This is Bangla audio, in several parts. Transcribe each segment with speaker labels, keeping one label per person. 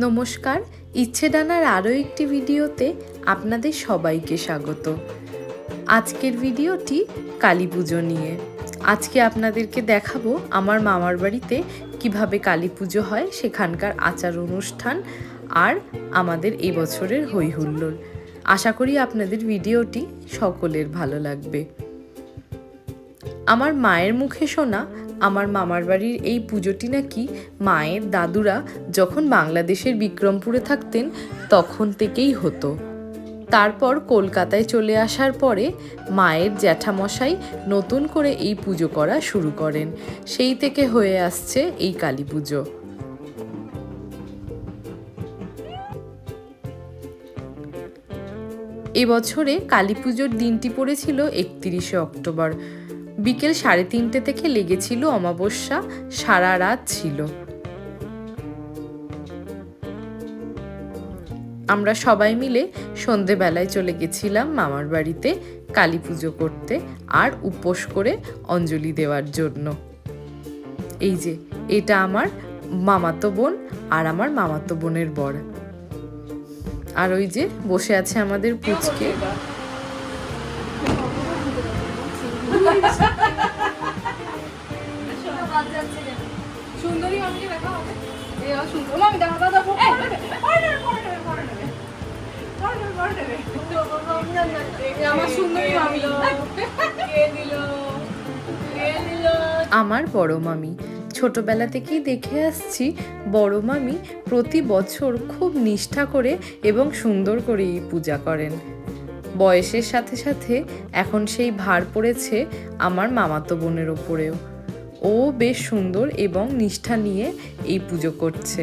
Speaker 1: নমস্কার ইচ্ছে ডানার আরও একটি ভিডিওতে আপনাদের সবাইকে স্বাগত। আজকের ভিডিওটি কালী পুজো নিয়ে। আজকে আপনাদেরকে দেখাবো আমার মামার বাড়িতে কীভাবে কালী পুজো হয়, সেখানকার আচার অনুষ্ঠান আর আমাদের এই বছরের হই হুল্লোড় আশা করি আপনাদের ভিডিওটি সকলের ভালো লাগবে। আমার মায়ের মুখে শোনা আমার মামার বাড়ির এই পুজোটি নাকি মায়ের দাদুরা যখন বাংলাদেশের বিক্রমপুরে থাকতেন, তখন থেকেই হতো। তারপর কলকাতায় চলে আসার পরে মায়ের জ্যাঠামশাই নতুন করে এই পুজো করা শুরু করেন। সেই থেকে হয়ে আসছে এই কালী পুজো। এবছরে কালী পুজোর দিনটি পড়েছিল একত্রিশে অক্টোবর। বিকেল সাড়ে তিনটে থেকে লেগেছিল অমাবস্যা, সারা রাত ছিল। আমরা সবাই মিলে সন্ধেবেলায় চলে গেছিলাম মামার বাড়িতে কালী পুজো করতে আর উপোস করে অঞ্জলি দেওয়ার জন্য। এই যে, এটা আমার মামাতো বোন আর আমার মামাতো বোনের বর। আর ওই যে বসে আছে আমাদের পুচকে।
Speaker 2: আমার
Speaker 1: বড় মামি। ছোটবেলা থেকেই দেখে আসছি, বড় মামি প্রতি বছর খুব নিষ্ঠা করে এবং সুন্দর করে এই পূজা করেন। বয়সের সাথে সাথে এখন সেই ভার পড়েছে আমার মামাতো বোনের ওপরেও ও বেশ সুন্দর এবং নিষ্ঠা নিয়ে এই পুজো করছে।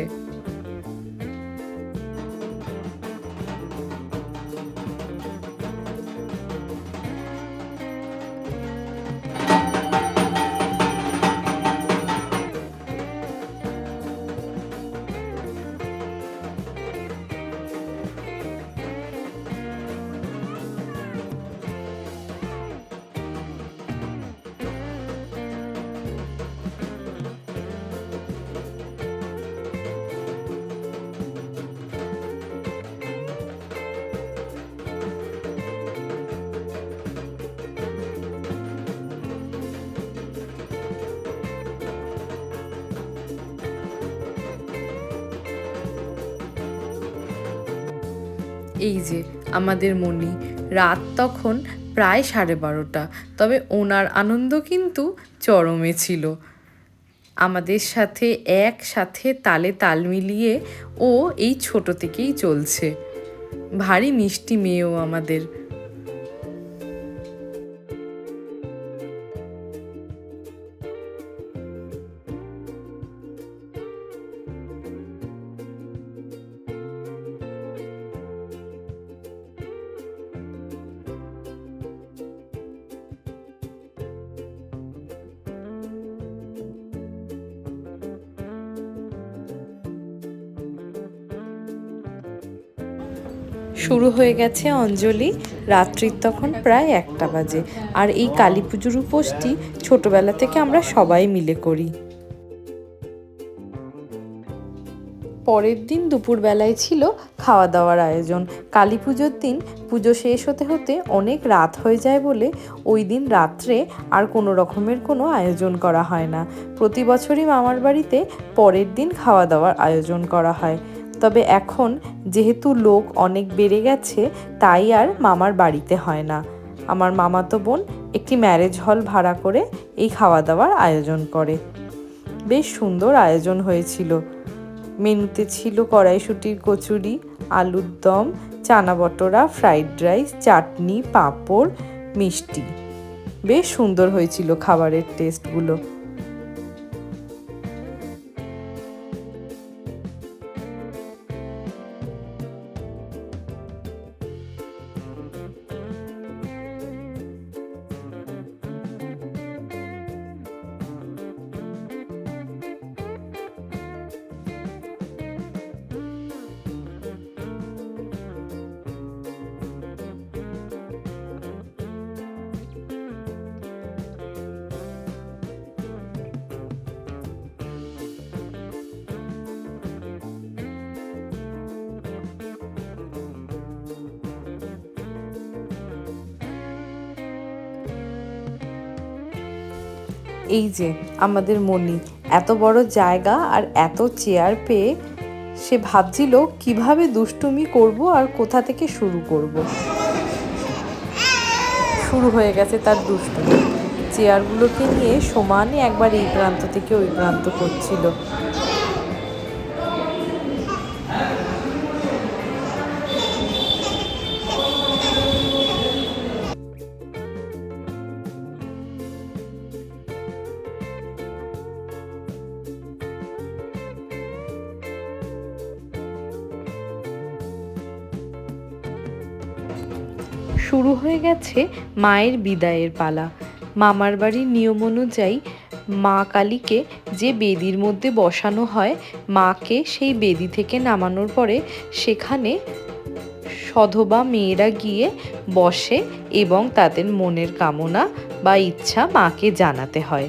Speaker 1: এই যে, আমাদের মনি রাত তখন প্রায় সাড়ে বারোটা, তবে ওনার আনন্দ কিন্তু চরমে ছিল। আমাদের সাথে একসাথে তালে তাল মিলিয়ে ও এই ছোট থেকেই চলছে। ভারী মিষ্টি মেয়েও আমাদের শুরু হয়ে গেছে অঞ্জলি, রাত্রির তখন প্রায় একটা বাজে। আর এই কালী পুজোর উপোসটি ছোটবেলা থেকে আমরা সবাই মিলে করি। পরের দিন দুপুরবেলায় ছিল খাওয়া দাওয়ার আয়োজন। কালী পুজোর দিন পুজো শেষ হতে হতে অনেক রাত হয়ে যায় বলে ওই দিন রাত্রে আর কোনো রকমের কোনো আয়োজন করা হয় না। প্রতি বছরই মামার বাড়িতে পরের দিন খাওয়া দাওয়ার আয়োজন করা হয়। তবে এখন যেহেতু লোক অনেক বেড়ে গেছে, তাই আর মামার বাড়িতে হয় না। আমার মামাতো বোন একটি ম্যারেজ হল ভাড়া করে এই খাওয়া দাওয়ার আয়োজন করে। বেশ সুন্দর আয়োজন হয়েছিল। মেনুতে ছিল কড়াইশুটির কচুরি, আলুর দম, চানা বটরা, ফ্রাইড রাইস, চাটনি, পাঁপড়, মিষ্টি। বেশ সুন্দর হয়েছিল খাবারের টেস্টগুলো। এই যে, আমাদের মনি এত বড় জায়গা আর এত চেয়ার পেয়ে সে ভাবছিল কীভাবে দুষ্টুমি করব আর কোথা থেকে শুরু করব। শুরু হয়ে গেছে তার দুষ্টুমি। চেয়ারগুলোকে নিয়ে সমানে একবার এই প্রান্ত থেকে ওই প্রান্ত করছিল। শুরু হয়ে গেছে মায়ের বিদায়ের পালা। মামার বাড়ির নিয়ম অনুযায়ী মা কালীকে যে বেদির মধ্যে বসানো হয়, মাকে সেই বেদি থেকে নামানোর পরে সেখানে সধবা মেয়েরা গিয়ে বসে এবং তাদের মনের কামনা বা ইচ্ছা মাকে জানাতে হয়।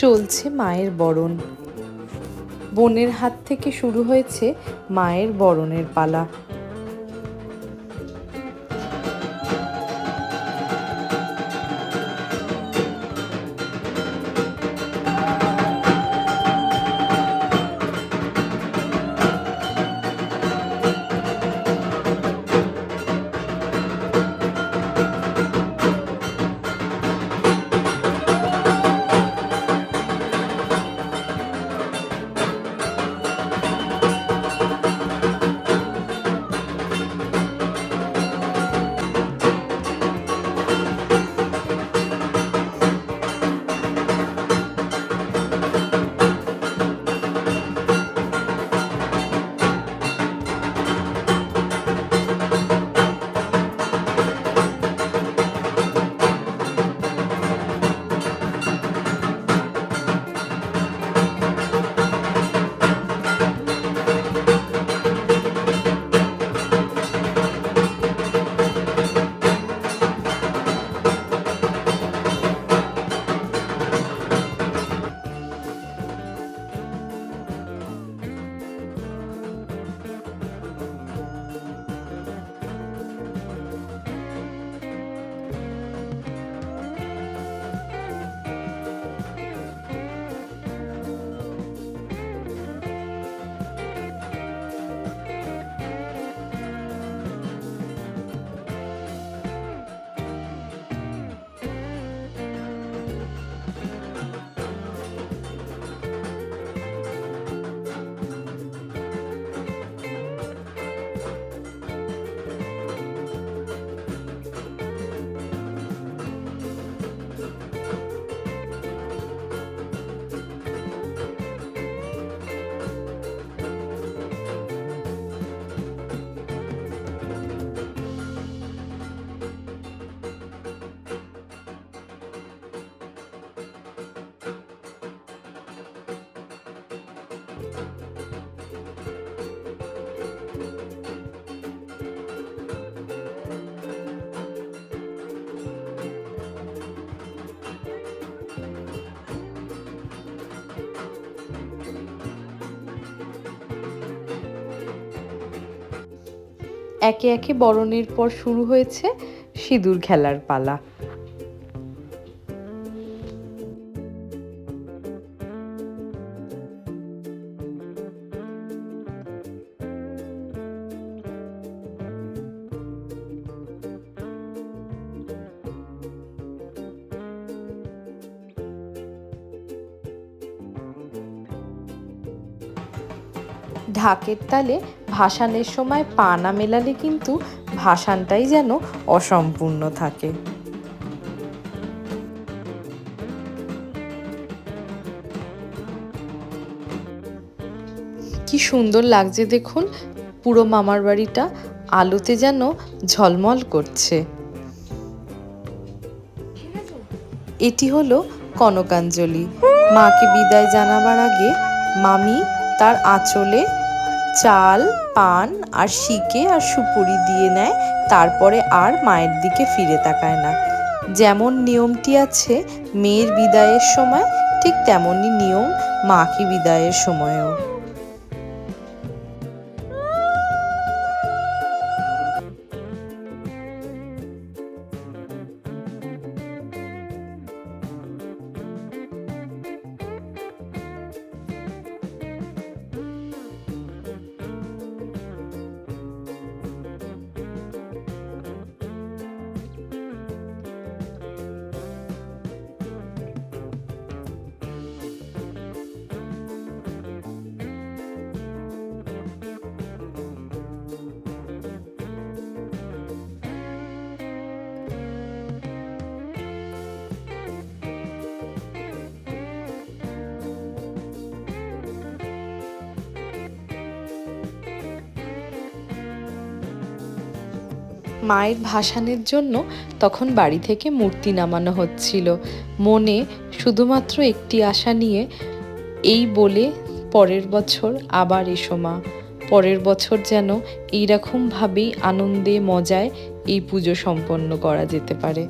Speaker 1: চলছে মায়ের বরণ। বোনের হাত থেকে শুরু হয়েছে মায়ের বরণের পালা। একে একে বরণের পর শুরু হয়েছে সিঁদুর খেলার পালা। ঢাকের তালে ভাসানের সময় পা না মেলালে কিন্তু ভাসানটাই যেন অসম্পূর্ণ থাকে। কি সুন্দর লাগছে দেখুন, পুরো মামার বাড়িটা আলোতে যেন ঝলমল করছে। এটি হলো কনকাঞ্জলি। মাকে বিদায় জানাবার আগে মামি তার আঁচলে চাল, পান আর শিকে আর সুপুরি দিয়ে নেয়, তারপরে আর মায়ের দিকে ফিরে তাকায় না। যেমন নিয়মটি আছে, মেয়ের বিদায়ের সময়, ঠিক তেমনই নিয়ম মাকে বিদায়ের সময়ও। মায়ের ভাসানের জন্য তখন বাড়ি থেকে মূর্তি নামানো হচ্ছিল। মনে শুধুমাত্র একটি আশা নিয়ে, এই বলে পরের বছর আবার এসো মা। পরের বছর যেন এইরকমভাবেই আনন্দে মজায় এই পুজো সম্পন্ন করা যেতে পারে।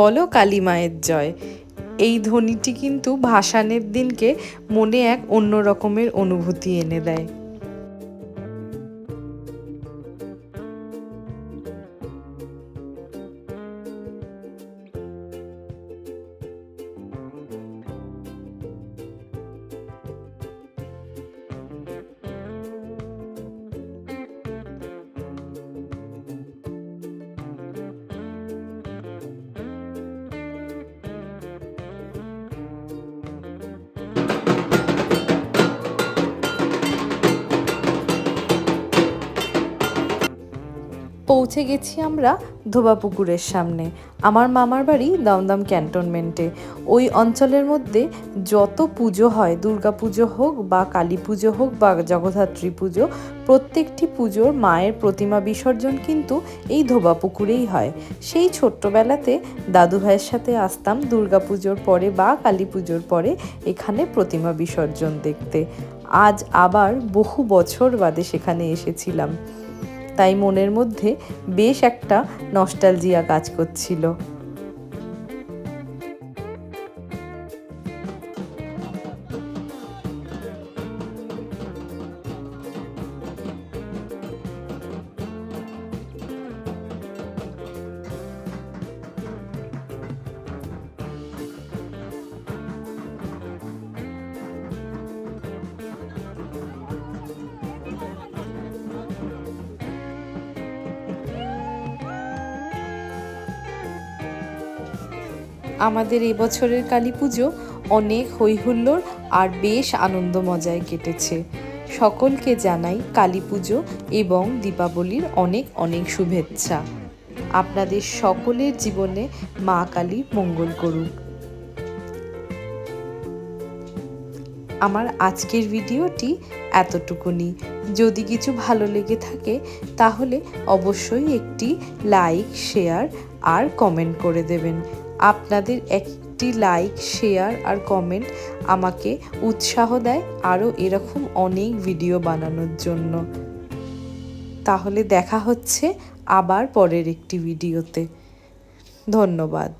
Speaker 1: বলো কালী মায়ের জয়। এই ধ্বনিটি কিন্তু ভাসানের দিনকে মনে এক অন্য রকমের অনুভূতি এনে দেয়। পৌঁছে গেছি আমরা ধোবা পুকুরের সামনে। আমার মামার বাড়ি দমদম ক্যান্টনমেন্টে। ওই অঞ্চলের মধ্যে যত পুজো হয়, দুর্গা পুজো হোক বা কালী পুজো হোক বা জগদ্ধাত্রী পুজো, প্রত্যেকটি পুজোর মায়ের প্রতিমা বিসর্জন কিন্তু এই ধোবা পুকুরেই হয়। সেই ছোট্টবেলাতে দাদু ভাইয়ের সাথে আসতাম দুর্গা পুজোর পরে বা কালী পুজোর পরে এখানে প্রতিমা বিসর্জন দেখতে। আজ আবার বহু বছর বাদে সেখানে এসেছিলাম। তাই মনের মধ্যে বেশ একটা নস্টালজিয়া কাজ করছিল। আমাদের এবছরের কালী পুজো অনেক হৈহুল্লোর আর বেশ আনন্দ মজায় কেটেছে। সকলকে জানাই কালী পুজো এবং দীপাবলির অনেক অনেক শুভেচ্ছা। আপনাদের সকলের জীবনে মা কালী মঙ্গল করুক। আমার আজকের ভিডিওটি এতটুকুনি। যদি কিছু ভালো লেগে থাকে, তাহলে অবশ্যই একটি লাইক, শেয়ার আর কমেন্ট করে দেবেন। আপনাদের একটি লাইক, শেয়ার আর কমেন্ট আমাকে উৎসাহ দেয় আরও এরকম অনেক ভিডিও বানানোর জন্য। তাহলে দেখা হচ্ছে আবার পরের একটি ভিডিওতে। ধন্যবাদ।